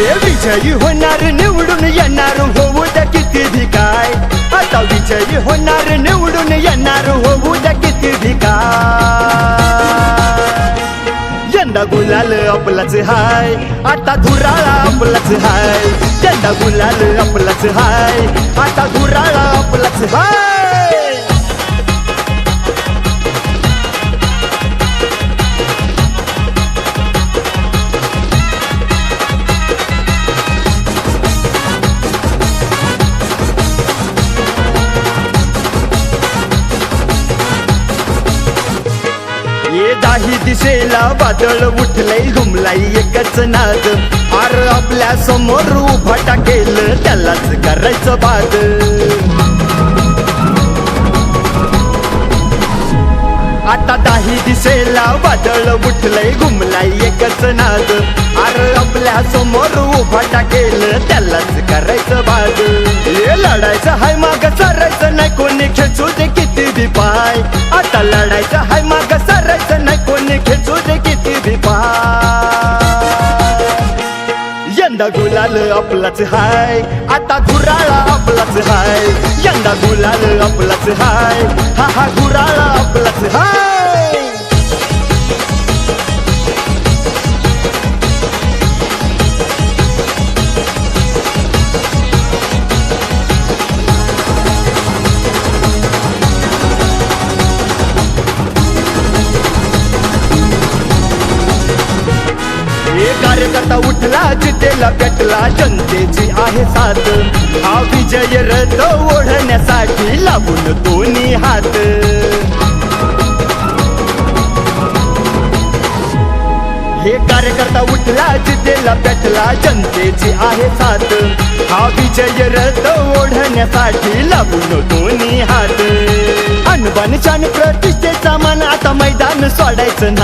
हे विजयी होणार निवडून येणार होऊ द्या किती भी काय? आता विजयी होणार निवडून येणार होऊ द्या किती भी काय? यंदा गुलाल आपलाच हाय आता धुराळा आपलाच हाय. यंदा गुलाल आपलाच हाय आता धुराळा आपलाच हाय. ये दिशेला वादळ उठलंय घुमलाई एकच नाद. आर आपल्यासमोर उभा टाकेल त्यालाच करायचं बाद. आता दाही दिशेला वादळ उठलंय घुमलाई एकच नाद. आर आपल्यासमोर उभा टाकेल त्यालाच करायचं बाद. हे लढायचं हाय माग सरायचं नाही कोणी खेचू दे किती बी पाय. आता लढायचं हाय माग सरायचं यंदा गुलाल आपलाच हाय. आता गुराळा आपलाच हाय. यंदा गुलाल आपलाच हाय. हा हा गुराळा आपलाच हाय. करता उठला जितेला पेटला जनतेची आहे साथ. हा विजय रथ ओढण्यासाठी लागून दोन्ही हात. हे कार्यकर्ता उठला जितेला पेटला जनतेची आहे साथ. हा विजय रथ ओढण्यासाठी लागून दोन्ही हात. अनबान शान प्रतिष्ठेचा मान आता मैदान सोडायचं